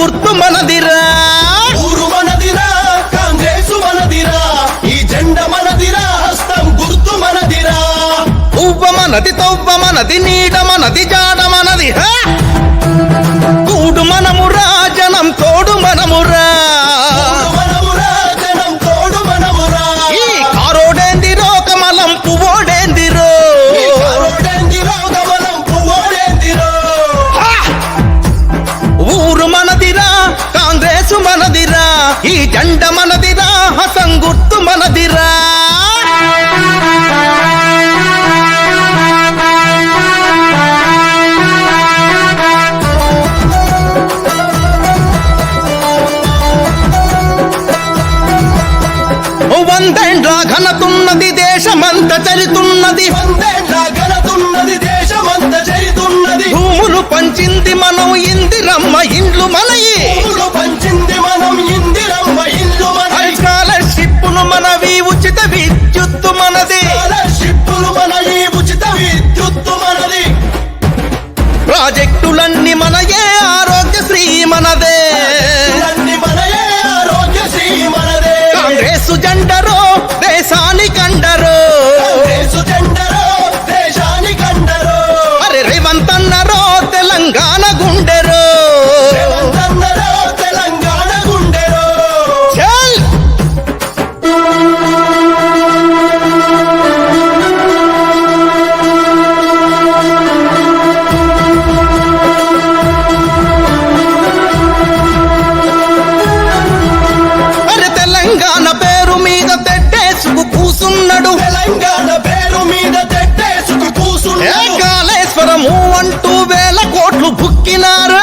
గుర్తు మనదిరా. ఊరు మనదిరా కాంగ్రెస్ మనదిరా ఈ జెండ మనదిరా హస్తం గుర్తు మనదిరా. ఉవ్వ మనది తవ్వ మనది నీడ మనది జాడ మనది కూడు మనము రాజనం తోడు మనము రా. ఈ జెండ మనదిరా హసం గుర్తు మనదిరా. వందేండ్ల ఘనతున్నది దేశమంత చరితున్నది. వందే విద్యుత్తు మనది అంటూ వేల కోట్లు బుక్కినారు?